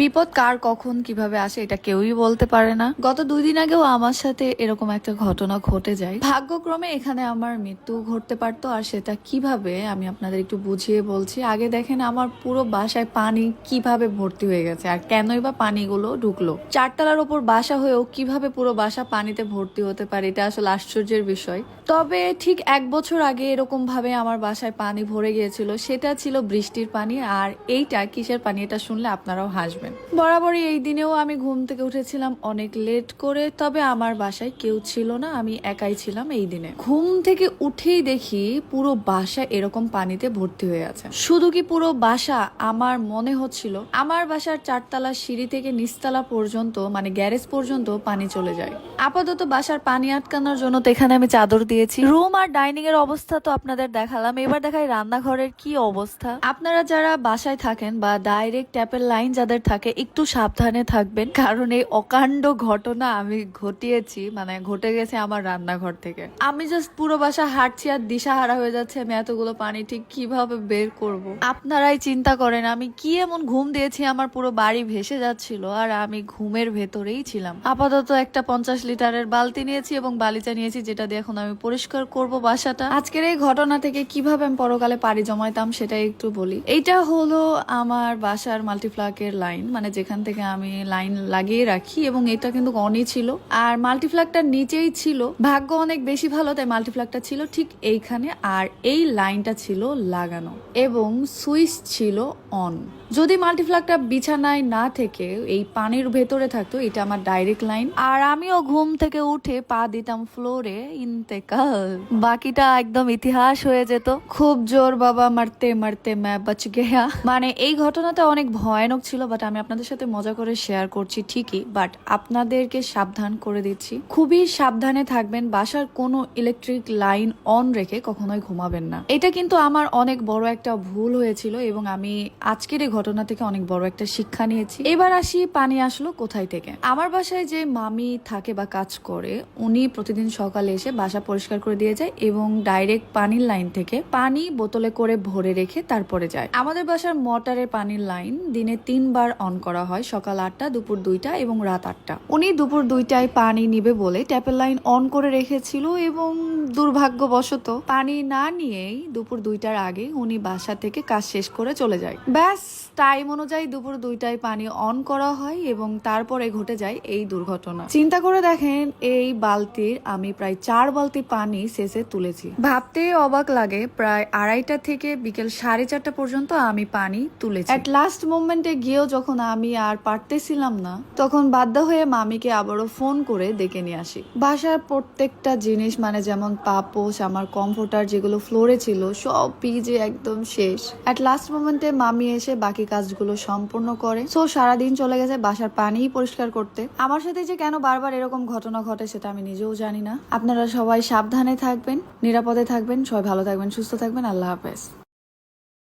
বিপদ কার কখন কীভাবে আসে এটা কেউই বলতে পারে না। গত দুই দিন আগেও আমার সাথে এরকম একটা ঘটনা ঘটে যায়। ভাগ্যক্রমে এখানে আমার মৃত্যু ঘটতে পারতো, আর সেটা কীভাবে আমি আপনাদের একটু বুঝিয়ে বলছি। আগে দেখেন আমার পুরো বাসায় পানি কীভাবে ভর্তি হয়ে গেছে, আর কেনই বা পানিগুলো ঢুকলো। চারতলার ওপর বাসা হয়েও কীভাবে পুরো বাসা পানিতে ভর্তি হতে পারে, এটা আসলে আশ্চর্যের বিষয়। তবে ঠিক এক বছর আগে এরকম ভাবে আমার বাসায় পানি ভরে গিয়েছিল, সেটা ছিল বৃষ্টির পানি, আর এইটা কিসের পানি এটা শুনলে আপনারাও হাসবেন। বরাবরই এই দিনেও আমি ঘুম থেকে উঠেছিলাম অনেক লেট করে, তবে আমার বাসায় কেউ ছিল না, আমি একাই ছিলাম এই দিনে। ঘুম থেকে উঠেই দেখি পুরো বাসা এরকম পানিতে ভর্তি হয়ে আছে। শুধু কি পুরো বাসা? আমার মনে হচ্ছিল আমার বাসার চারতলা সিঁড়ি থেকে নিচতলা পর্যন্ত মানে গ্যারেজ পর্যন্ত পানি চলে যায়। আপাতত বাসার পানি আটকানোর জন্য তো এখানে আমি চাদর দিয়েছি। রুম আর ডাইনিং এর অবস্থা তো আপনাদের দেখালাম, এবার দেখাই রান্নাঘরের কি অবস্থা। আপনারা যারা বাসায় থাকেন বা ডাইরেক্ট ট্যাপের লাইন যাদের থাকে একটু সাবধানে থাকবেন। কারণ এই অকাণ্ড ঘটনা আমি ঘটিয়েছি মানে ঘটে গেছে আমার রান্নাঘর থেকে। আমি জাস্ট পুরো বাসা হাঁটছি আর দিশাহারা হয়ে যাচ্ছে, আমি এতগুলো পানি ঠিক কীভাবে বের করব। আপনারাই চিন্তা করেন, আমি কি এমন ঘুম দিয়েছি, আমার পুরো বাড়ি ভেসে যাচ্ছিল আর আমি ঘুমের ভেতরেই ছিলাম। আপাতত একটা পঞ্চাশ লিটারের বালতি নিয়েছি এবং বালিচা নিয়েছি, যেটা দিয়ে এখন আমি পরিষ্কার করব বাসাটা। আজকের এই ঘটনা থেকে কীভাবে আমি পরকালে পাড়ি জমাইতাম সেটা একটু বলি। এইটা হলো আমার বাসার মাল্টিফ্লাকের লাইন মানে যেখান থেকে আমি লাইন লাগিয়ে রাখি এবং এটা কিন্তু অনই ছিল। আর মাল্টিফ্ল্যাগটার নিচেই ছিল। ভাগ্য অনেক বেশি ভালো, তাই মাল্টিফ্ল্যাগটা ছিল ঠিক এইখানে। আর এই লাইনটা ছিল লাগানো। এবং সুইচ ছিল অন যদি মাল্টিফ্লাকটা বিছানায় না থেকে এই পানির ভেতরে থাকতো, এটা আমার ডাইরেক্ট লাইন আর আমিও ঘুম থেকে উঠে পা দিতাম ফ্লোরে ইন্তেকাল। বাকিটা একদম ইতিহাস হয়ে যেত। খুব জোর বাবা, মারতে মারতে ম্যা বাচ গেয়া। মানে এই ঘটনাটা অনেক ভয়ানক ছিল বাট আমি আপনাদের সাথে মজা করে শেয়ার করছি ঠিকই। বাট আপনাদেরকে সাবধান করে দিচ্ছি। খুবই সাবধানে থাকবেন, বাসার কোনো ইলেকট্রিক লাইন অন রেখে কখনোই ঘুমাবেন না। এটা কিন্তু আমার অনেক বড় একটা ভুল হয়েছিল এবং আমি আজকের এই ঘটনা থেকে অনেক বড় একটা শিক্ষা নিয়েছি। এবার আসি পানি আসলো কোথায় থেকে? আমার বাসায় যে মামি থাকে বা কাজ করে, উনি প্রতিদিন সকালে এসে বাসা পরিষ্কার করে দিয়ে যায় এবং ডাইরেক্ট পানির লাইন থেকে পানি বোতলে করে ভরে রেখে তারপরে যায়। আমাদের বাসার মোটরের পানির লাইন দিনে তিনবার অন করা হয়, সকাল আটটা, দুপুর দুইটা এবং রাত আটটা। উনি দুপুর দুইটায় পানি নিবে বলে ট্যাপের লাইন অন করে রেখেছিল এবং দুর্ভাগ্যবশত পানি না নিয়েই দুপুর দুইটার আগে উনি বাসা থেকে কাজ শেষ করে চলে যায়। ব্যাস টাইম অনুযায়ী দুপুর দুইটায় পানি অন করা হয় এবং তারপরে ঘটে যায় এই দুর্ঘটনা। চিন্তা করে দেখেন, এই বালতির আমি প্রায় চার বালতি পানি শেষে তুলেছি। ভাবতে অবাক লাগে, প্রায় আড়াইটা থেকে বিকেল সাড়ে চারটা পর্যন্ত আমি পানি তুলেছি। এট লাস্ট মোমেন্টে গিয়েও যখন আমি আর পারতেছিলাম না, তখন বাধ্য হয়ে মামিকে আবারও ফোন করে ডেকে নিয়ে আসি। বাসার প্রত্যেকটা জিনিস মানে যেমন পাপোশ, আমার কমফোর্টার যেগুলো ফ্লোরে ছিল, সব ভিজে একদম শেষ। এট লাস্ট মোমেন্টে মামি এসে বাকি কাজগুলো সম্পূর্ণ করে। সো সারাদিন চলে গেছে বাসার পানি পরিষ্কার করতে। আমার সাথে যে কেন বারবার এরকম ঘটনা ঘটে সেটা আমি নিজেও জানি না। আপনারা সবাই সাবধানে থাকবেন, নিরাপদে থাকবেন, সবাই ভালো থাকবেন, সুস্থ থাকবেন। আল্লাহ হাফেজ।